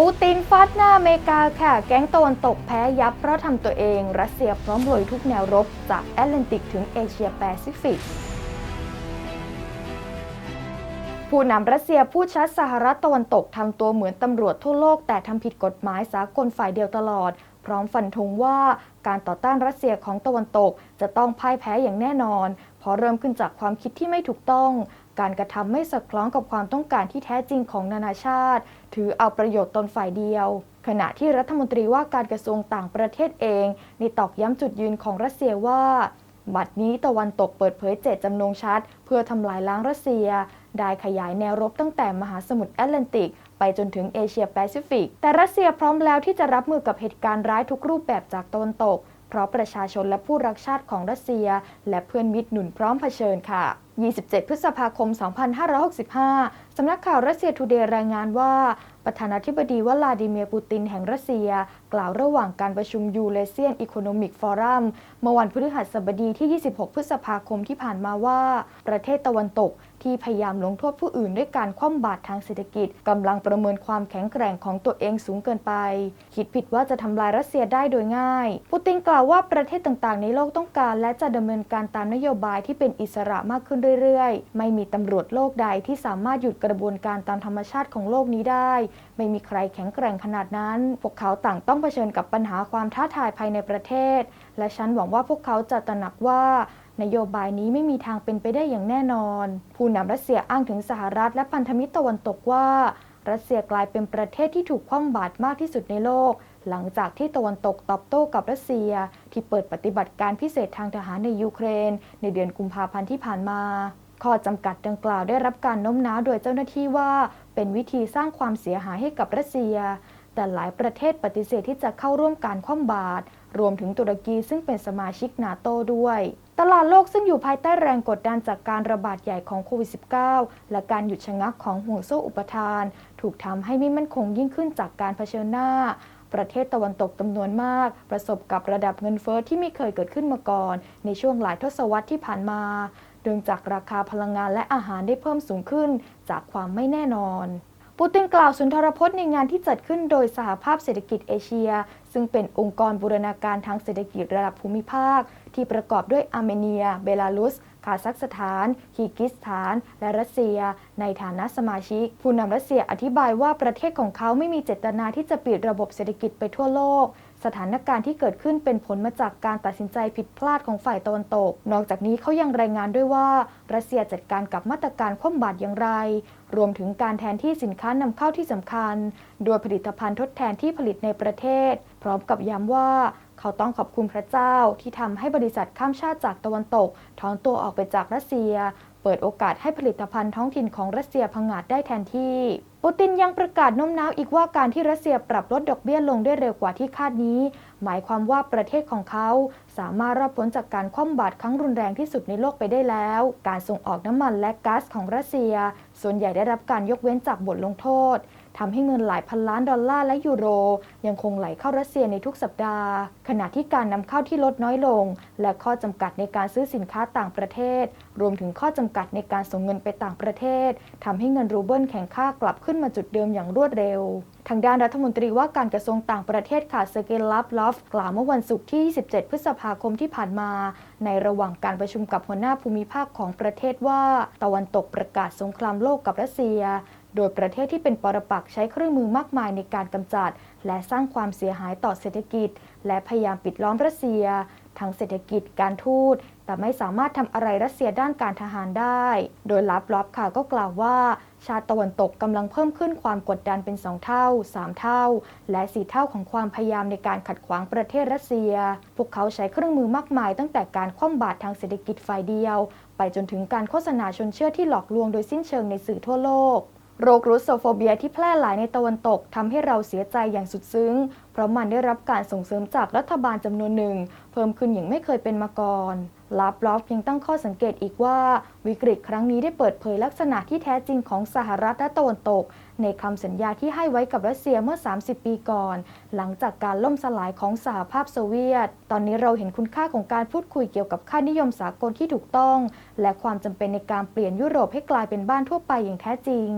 ปูตินฟาดหน้าอเมริกาค่ะ แก๊งตะวันตกแพ้ยับเพราะทำตัวเอง รัสเซียพร้อมลุยทุกแนวรบจากแอตแลนติกถึงเอเชียแปซิฟิก ผู้นำรัสเซียพูดชัดสหรัฐตะวันตกทำตัวเหมือนตำรวจทั่วโลก แต่ทำผิดกฎหมายสากลฝ่ายเดียวตลอด พร้อมฟันธงว่าการต่อต้านรัสเซียของตะวันตก จะต้องพ่ายแพ้อย่างแน่นอนเพราะเริ่มขึ้นจากความคิดที่ไม่ถูกต้อง การกระทำไม่สอดคล้องกับความต้องการที่แท้จริงของนานาชาติ ถือเอาประโยชน์ตนฝ่ายเดียว ขณะที่รัฐมนตรีว่าการกระทรวงต่างประเทศเองในตอกย้ำจุดยืนของรัสเซียว่าบัดนี้ตะวันตกเปิดเผยเจตจำนงชัด เพื่อทำลายล้างรัสเซีย ได้ขยายแนวรบตั้งแต่มหาสมุทรแอตแลนติก ไปจนถึงเอเชียแปซิฟิก แต่รัสเซียพร้อมแล้วที่จะรับมือกับเหตุการณ์ร้ายทุกรูปแบบจากตะวันตก เพราะประชาชนและผู้รักชาติของรัสเซีย และเพื่อนมิตรหนุนพร้อมเผชิญค่ะ 27 พฤษภาคม 2565 สำนักข่าวรัสเซียทูเดย์รายงานว่า ประธานาธิบดีวลาดิเมียร์ปูตินแห่งรัสเซีย กล่าวระหว่างการประชุมยูเลเซียนอีโคโนมิกฟอรัมเมื่อวันพฤหัสบดีที่ 26 พฤษภาคมที่ผ่านมาว่า ประเทศตะวันตกที่พยายามลงโทษผู้อื่นด้วยการคว่ำบาตรทางเศรษฐกิจกำลังประเมินความแข็งแกร่งของตัวเองสูงเกินไป คิดผิดว่าจะทำลายรัสเซียได้โดยง่าย ปูตินกล่าวว่าประเทศต่างๆ ในโลกต้องการ และจะดำเนินการตามนโยบายที่เป็นอิสระมากขึ้นเรื่อยๆ ไม่มีตำรวจโลกใดที่สามารถหยุดกระบวนการตามธรรมชาติของโลกนี้ได้ ไม่มีใครแข็งแกร่งขนาดนั้น พวกเขาต่างต้องเผชิญกับปัญหาความท้าทายภายในประเทศ และฉันหวังว่าพวกเขาจะตระหนักว่านโยบายนี้ไม่มีทางเป็นไปได้อย่างแน่นอน ผู้นำรัสเซียอ้างถึงสหรัฐและพันธมิตรตะวันตกว่า รัสเซียกลายเป็นประเทศที่ถูกคว่ำบาตรมากที่สุดในโลก หลังจากที่ตะวันตกตอบโต้กับรัสเซีย ที่เปิดปฏิบัติการพิเศษทางทหารในยูเครน ในเดือนกุมภาพันธ์ที่ผ่านมา ข้อจำกัดดังกล่าวได้รับการโน้มน้าวโดยเจ้าหน้าที่ว่า เป็นวิธีสร้างความเสียหายให้กับรัสเซีย แต่หลายประเทศปฏิเสธที่จะเข้าร่วมการคว่ำบาตรรวมถึงตุรกีซึ่งเป็นสมาชิกนาโตด้วย ตลาดโลกซึ่งอยู่ภายใต้แรงกดดันจากการระบาดใหญ่ของโควิด -19 และการหยุดชะงักของห่วงโซ่อุปทาน ถูกทำให้ไม่มั่นคงยิ่งขึ้นจากการเผชิญหน้า ประเทศตะวันตกจำนวนมาก ประสบกับระดับเงินเฟอ้อที่ไม่เคยเกิดขึ้นมาก่อน ในช่วงหลายทศวรรษที่ผ่านมาเนื่องจากราคาพลังงานและอาหารได้เพิ่มสูงขึ้นจากความไม่แน่นอน ปูตินกล่าวสุนทรพจน์ในงานที่จัดขึ้นโดยสหภาพเศรษฐกิจเอเชีย ซึ่งเป็นองค์กรบูรณาการทางเศรษฐกิจระดับภูมิภาค ที่ประกอบด้วยอาร์เมเนีย เบลารุสคาซัคสถานคีร์กิสถาน และรัสเซีย ในฐานะสมาชิก ผู้นำรัสเซียอธิบายว่าประเทศของเขาไม่มีเจตนาที่จะปิดระบบเศรษฐกิจไปทั่วโลก สถานการณ์ที่เกิดขึ้นเป็นผลมาจากการตัดสินใจผิดพลาดของฝ่ายตะวันตก นอกจากนี้เขายังรายงานด้วยว่ารัสเซียจัดการกับมาตรการคว่ำบาตรอย่างไร รวมถึงการแทนที่สินค้านำเข้าที่สำคัญ โดยผลิตภัณฑ์ทดแทนที่ผลิตในประเทศ พร้อมกับย้ำว่าเขาต้องขอบคุณพระเจ้าที่ทำให้บริษัทข้ามชาติจากตะวันตก ถอนตัวออกไปจากรัสเซีย เปิดโอกาสให้ผลิตภัณฑ์ท้องถิ่นของรัสเซียพังงาดได้แทนที่ปูตินยังประกาศโน้มน้าวอีกว่าการที่รัสเซียปรับลดดอกเบี้ยลงได้เร็วกว่าที่คาดนี้ หมายความว่าประเทศของเขาสามารถรอดพ้นจากการคว่ำบาตรครั้งรุนแรงที่สุดในโลกไปได้แล้ว การส่งออกน้ำมันและก๊าซของรัสเซีย ส่วนใหญ่ได้รับการยกเว้นจากบทลงโทษทำให้เงินหลายพันล้านดอลลาร์และยูโร ยังคงไหลเข้ารัสเซียในทุกสัปดาห์ ขณะที่การนำเข้าที่ลดน้อยลง และข้อจำกัดในการซื้อสินค้าต่างประเทศ รวมถึงข้อจำกัดในการส่งเงินไปต่างประเทศทำให้เงินรูเบิลแข็งค่ากลับขึ้นมาจุดเดิมอย่างรวดเร็ว ทางด้านรัฐมนตรีว่าการกระทรวงต่างประเทศค่ะเซอร์เกย์ลัฟลอฟกล่าวเมื่อวันศุกร์ที่ 27 พฤษภาคมที่ผ่านมา ในระหว่างการประชุมกับหัวหน้าภูมิภาคของประเทศว่าตะวันตกประกาศสงครามโลกกับรัสเซีย โดยประเทศที่เป็นปรปักษ์ใช้เครื่องมือมากมายในการกำจัด และสร้างความเสียหายต่อเศรษฐกิจ และพยายามปิดล้อมรัสเซียทั้งเศรษฐกิจการทูต แต่ไม่สามารถทำอะไรรัสเซียด้านการทหารได้ โดยลับลอบค่ะก็กล่าวว่า ชาติตะวันตกกำลังเพิ่มขึ้นความกดดันเป็น 2 เท่า 3 เท่า และ 4 เท่าของความพยายามในการขัดขวางประเทศรัสเซีย พวกเขาใช้เครื่องมือมากมายตั้งแต่การคว่ำบาตรทางเศรษฐกิจฝ่ายเดียว ไปจนถึงการโฆษณาชวนเชื่อที่หลอกลวงโดยสิ้นเชิงในสื่อทั่วโลกโรครุสโซโฟเบียที่แพร่หลายในตะวันตกทำให้เราเสียใจอย่างสุดซึ้ง เพราะมันได้รับการส่งเสริมจากรัฐบาลจำนวนหนึ่ง เพิ่มขึ้นอย่างไม่เคยเป็นมาก่อน ลาบลอฟยังตั้งข้อสังเกตอีกว่า วิกฤตครั้งนี้ได้เปิดเผยลักษณะที่แท้จริงของสหรัฐและตะวันตก ในคำสัญญาที่ให้ไว้กับรัสเซียเมื่อ 30 ปีก่อน หลังจากการล่มสลายของสหภาพโซเวียต ตอนนี้เราเห็นคุณค่าของการพูดคุยเกี่ยวกับค่านิยมสากลที่ถูกต้อง และความจำเป็นในการเปลี่ยนยุโรปให้กลายเป็นบ้านทั่วไปอย่างแท้จริง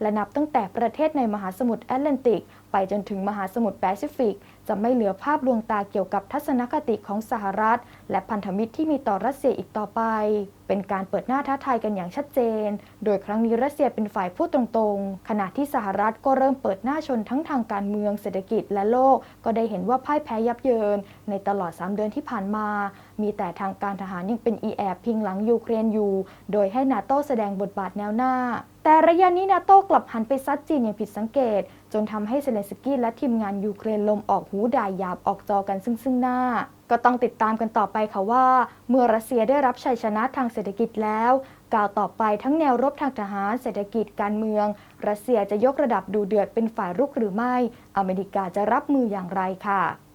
และนับตั้งแต่ประเทศในมหาสมุทรแอตแลนติก ไปจนถึงมหาสมุทรแปซิฟิก จะไม่เหลือภาพลวงตาเกี่ยวกับทัศนคติของสหรัฐ และพันธมิตรที่มีต่อรัสเซียอีกต่อไป เป็นการเปิดหน้าท้าทายกันอย่างชัดเจน โดยครั้งนี้รัสเซียเป็นฝ่ายพูดตรงๆ ขณะที่สหรัฐก็เริ่มเปิดหน้าชนทั้งทางการเมืองเศรษฐกิจและโลก ก็ได้เห็นว่าพ่ายแพ้ยับเยิน ในตลอด 3 เดือนที่ผ่านมา มีแต่ทางการทหารยังเป็นอีแอบพิงหลังยูเครนอยู่ โดยให้นาโตแสดงบทบาทแนวหน้าแต่ระยะนี้นาโต้กลับหันไปซัดจีนอย่างผิดสังเกต จนทำให้เซเลสกี้และทีมงานยูเครนลมออกหูด่ายหยาบออกจอกันซึ่งซึ่งหน้า ก็ต้องติดตามกันต่อไปค่ะว่า เมื่อรัสเซียได้รับชัยชนะทางเศรษฐกิจแล้วกล่าวต่อไปทั้งแนวรบทางทหารเศรษฐกิจการเมือง รัสเซียจะยกระดับดูเดือดเป็นฝ่ายรุกหรือไม่ อเมริกาจะรับมืออย่างไรค่ะ